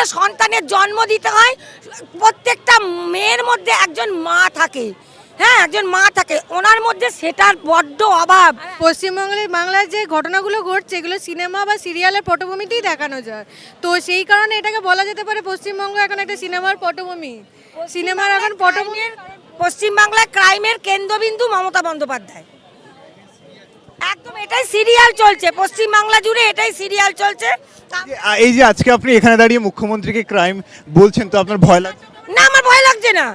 গেলে সন্তানের জন্ম দিতে হয়। প্রত্যেকটা মেয়ের মধ্যে একজন মা থাকে। হ্যাঁ একজন মা থাকে। ওনার মধ্যে সেটার বড্ড অভাব। পশ্চিমবঙ্গের বাংলার যে ঘটনাগুলো ঘটছে এগুলো সিনেমা বা সিরিয়ালের পটভূমিতেই দেখানো যায়। তো সেই কারণে এটাকে বলা যেতে পারে পশ্চিমবঙ্গ এখন একটা সিনেমার পটভূমি। সিনেমার এখন পটভূমি পশ্চিমবাংলায় ক্রাইমের কেন্দ্রবিন্দু মমতা বন্দ্যোপাধ্যায়। একদম এটাই সিরিয়াল চলছে। পশ্চিমবাংলা জুড়ে এটাই সিরিয়াল চলছে। এই যে আজকে আপনি এখানে দাঁড়িয়ে মুখ্যমন্ত্রীকে ক্রাইম বলছেন তো আপনার ভয় লাগছে না আমার ভয় লাগছে না।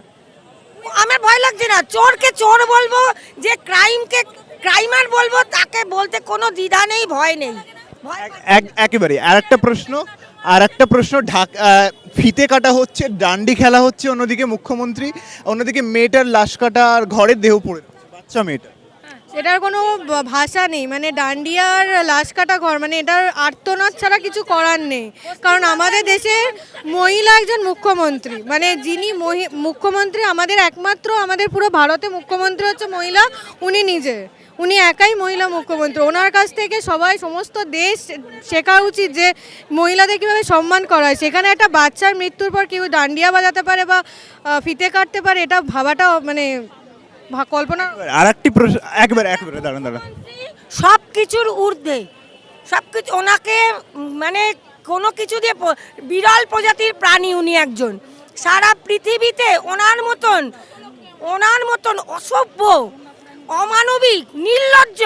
আমার ভয় লাগছে না। চোরকে চোর বলব যে ক্রাইমকে ক্রাইমার বলব তাকে বলতে কোনো দ্বিধা নেই ভয় নেই। ভয় এক- এক- একেবারে আর একটা প্রশ্ন আর একটা প্রশ্ন ঢাক ফিতে কাটা হচ্ছে ডান্ডি খেলা হচ্ছে অন্যদিকে মুখ্যমন্ত্রী অন্যদিকে মেয়েটার লাশ কাটা আর ঘরের দেহ পড়ে বাচ্চা মেয়েটা। এটার কোনো ভাষা নেই। মানে ডান্ডিয়ার লাশ কাটা ঘর মানে এটার আর্তনাদ ছাড়া কিছু করার নেই। কারণ আমাদের দেশে মহিলা একজন মুখ্যমন্ত্রী। মানে যিনি মুখ্যমন্ত্রী আমাদের একমাত্র, আমাদের পুরো ভারতে মুখ্যমন্ত্রী হচ্ছে মহিলা, উনি নিজে। উনি একাই মহিলা মুখ্যমন্ত্রী। ওনার কাছ থেকে সবাই, সমস্ত দেশ শেখা উচিত যে মহিলাদের কীভাবে সম্মান করা হয়। সেখানে একটা বাচ্চার মৃত্যুর পর কেউ ডান্ডিয়া বাজাতে পারে বা ফিতে কাটতে পারে, এটা ভাবাটা মানে কল্পনা আর একটি প্রশ্ন একবারে একবারে দাঁড়ান দাঁড়ান। সব কিছুর ঊর্ধ্বে সব কিছু ওনাকে মানে কোনো কিছু দিয়ে বিরল প্রজাতির প্রাণী উনি একজন। সারা পৃথিবীতে ওনার মতন ওনার মতন অসভ্য অমানবিক নির্লজ্জ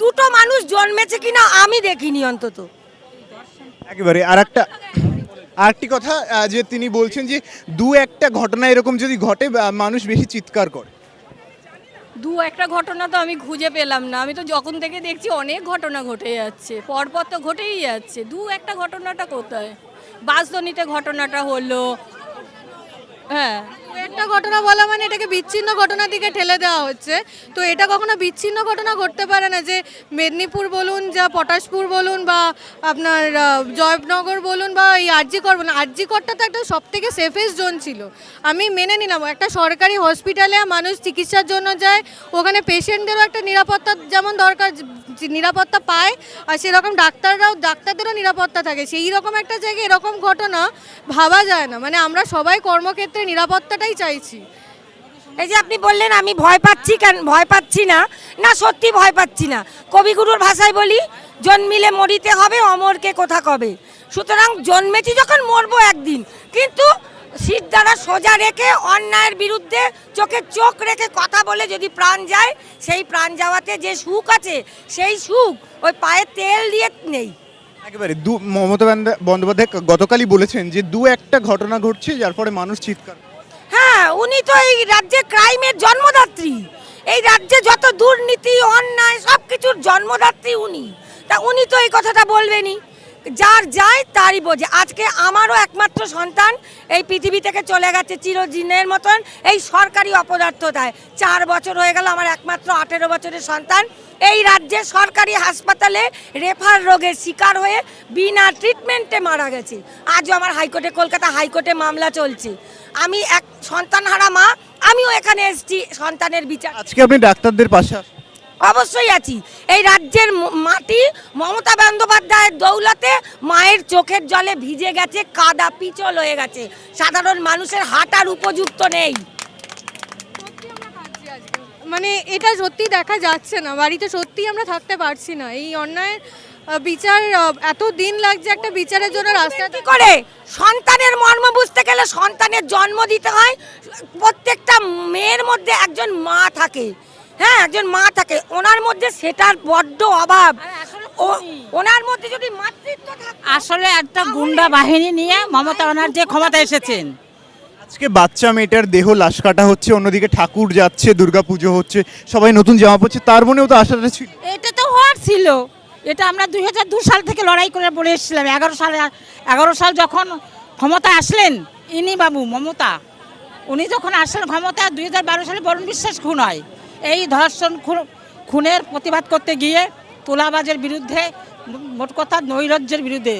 দুটো মানুষ জন্মেছে কিনা আমি দেখিনি অন্তত। একেবারে আর একটা আর একটি কথা যে তিনি বলছেন যে দু একটা ঘটনা এরকম যদি ঘটে মানুষ বেশি চিৎকার করে। দু একটা ঘটনা তো আমি খুঁজে পেলাম না। আমি তো যখন থেকে দেখছি অনেক ঘটনা ঘটে যাচ্ছে। পরপর তো ঘটেই যাচ্ছে। দু একটা ঘটনাটা কোথায়? বাসধনিতে ঘটনাটা হলো। হ্যাঁ। একটা ঘটনা বলা মানে এটাকে বিচ্ছিন্ন ঘটনার দিকে ঠেলে দেওয়া হচ্ছে। তো এটা কখনো বিচ্ছিন্ন ঘটনা ঘটতে পারে না যে মেদিনীপুর বলুন যা পটাশপুর বলুন বা আপনার জয়নগর বলুন বা এই আরজিকর বলুন, আরজিকরটা তো একটা সব থেকে সেফেস্ট জোন ছিল। আমি মেনে নিলাম, একটা সরকারি হসপিটালে মানুষ চিকিৎসার জন্য যায়, ওখানে পেশেন্টদেরও একটা নিরাপত্তা যেমন দরকার নিরাপত্তা পায়, আর সেরকম ডাক্তাররাও, ডাক্তারদেরও নিরাপত্তা থাকে। সেই রকম একটা জায়গায় এরকম ঘটনা ভাবা যায় না। মানে আমরা সবাই কর্মক্ষেত্রে নিরাপত্তাটাই চাইছি। এই যে আপনি বললেন, আমি ভয় পাচ্ছি কেন? ভয় পাচ্ছি না। না, সত্যি ভয় পাচ্ছি না। কবিগুরুর ভাষায় বলি, জন্মিলে মরিতে হবে, অমরকে কোথা কবে? সুতরাং জন্মেছি যখন মরবো একদিন। কিন্তু শীত দ্বারা সোজা রেখে অন্যায়ের বিরুদ্ধে চোখে চোখ রেখে কথা বলে যদি প্রাণ যায়, সেই প্রাণ যাওয়াতে যে সুখ আছে, সেই সুখ ওই পায়ে তেল দিয়ে নেই। একেবারে, দু মমতা বন্দ্যোপাধ্যায় গতকালই বলেছেন যে দু একটা ঘটনা ঘটছে, যার ফলে মানুষ চিৎকার করে। উনি তো এই রাজ্যে ক্রাইমের জন্মদাত্রী। এই রাজ্যে যত দুর্নীতি, অন্যায় সব কিছুর জন্মদাত্রী উনি। তা উনি তো এই কথাটা বলবেনই। যার যায় তারই বোঝে। আজকে আমারও একমাত্র সন্তান এই পৃথিবী থেকে চলে গেছে চিরদিনের মতন এই সরকারি অপদার্থতায়। চার বছর হয়ে গেল আমার একমাত্র আঠেরো বছরের সন্তান। এই রাজ্যে সরকারি হাসপাতালে রেফার রোগের শিকার হয়ে বিনা ট্রিটমেন্টে মারা গেছে। আজও আমার হাইকোর্টে কলকাতা হাইকোর্টে মামলা চলছে। আমি এক সন্তানহারা মা আমিও এখানে এসেছি সন্তানের বিচার। আজকে আপনি ডাক্তারদের পাশে অবশ্যই আছি। এই রাজ্যের মাটি মমতা দৌলতে মায়ের চোখের জলে ভিজে গেছে কাদা পিচল হয়ে গেছে। সাধারণ মানুষের হাঁটার উপযুক্ত নেই। মানে এটা সত্যি দেখা যাচ্ছে না বাড়িতে সত্যি আমরা থাকতে পারছি না। এই অন্যায়ের বিচার এত দিন লাগছে একটা বিচারের জন্য রাস্তাতে কি করে? সন্তানের মর্ম বুঝতে গেলে সন্তানের জন্ম দিতে হয়। প্রত্যেকটা মেয়ের মধ্যে একজন মা থাকে। হ্যাঁ একজন মা থাকে। ওনার মধ্যে সেটার বড্ড অভাব। ও- ওনার মধ্যে যদি মাতৃত্ব আসলে একটা গুন্ডা বাহিনী নিয়ে মমতা ব্যানার্জি ক্ষমতা এসেছেন। আজকে বাচ্চা মেয়েটার দেহ লাশ কাটা হচ্ছে অন্যদিকে ঠাকুর যাচ্ছে দুর্গাপুজো হচ্ছে সবাই নতুন জামা পড়ছে তার মনেও তো আশাটা ছিল। এটা তো হওয়ার ছিল। এটা আমরা দুই হাজার দু সাল থেকে লড়াই করে বলে এসেছিলাম। এগারো সালে এগারো সাল যখন ক্ষমতা আসলেন ইনি বাবু মমতা। উনি যখন আসলেন ক্ষমতা দুই হাজার বারো সালে বরুণ বিশ্বাস খুন হয়। এই ধর্ষণ খুনের প্রতিবাদ করতে গিয়ে তোলাবাজের বিরুদ্ধে মোট কথা নৈরাজ্যের বিরুদ্ধে।